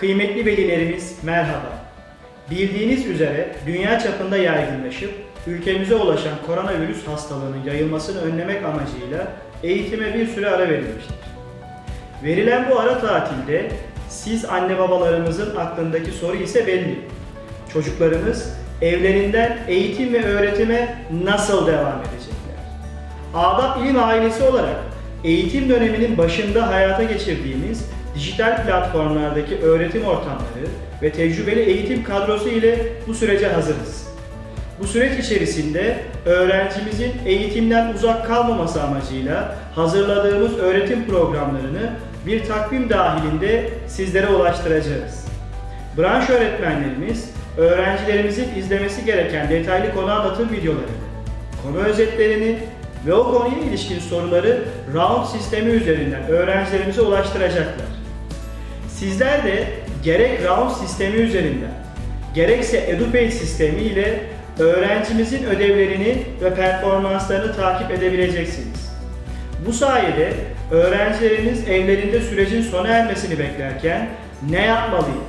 Kıymetli velilerimiz merhaba. Bildiğiniz üzere dünya çapında yaygınlaşıp ülkemize ulaşan koronavirüs hastalığının yayılmasını önlemek amacıyla eğitime bir süre ara verilmiştir. Verilen bu ara tatilde siz anne babalarımızın aklındaki soru ise belli. Çocuklarımız evlerinden eğitim ve öğretime nasıl devam edecekler? Adap İlim ailesi olarak eğitim döneminin başında hayata geçirdiğimiz dijital platformlardaki öğretim ortamları ve tecrübeli eğitim kadrosu ile bu sürece hazırız. Bu süreç içerisinde öğrencimizin eğitimden uzak kalmaması amacıyla hazırladığımız öğretim programlarını bir takvim dahilinde sizlere ulaştıracağız. Branş öğretmenlerimiz öğrencilerimizin izlemesi gereken detaylı konu anlatım videolarını, konu özetlerini ve o konuya ilişkin soruları round sistemi üzerinden öğrencilerimize ulaştıracaklar. Sizler de gerek round sistemi üzerinden gerekse EduPage sistemi ile öğrencimizin ödevlerini ve performanslarını takip edebileceksiniz. Bu sayede öğrencileriniz evlerinde sürecin sona ermesini beklerken ne yapmalıyım,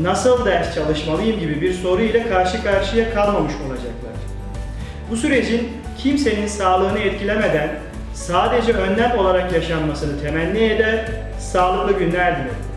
nasıl ders çalışmalıyım gibi bir soru ile karşı karşıya kalmamış olacaklar. Bu sürecin kimsenin sağlığını etkilemeden sadece önlem olarak yaşanmasını temenni eder, sağlıklı günler dilerim.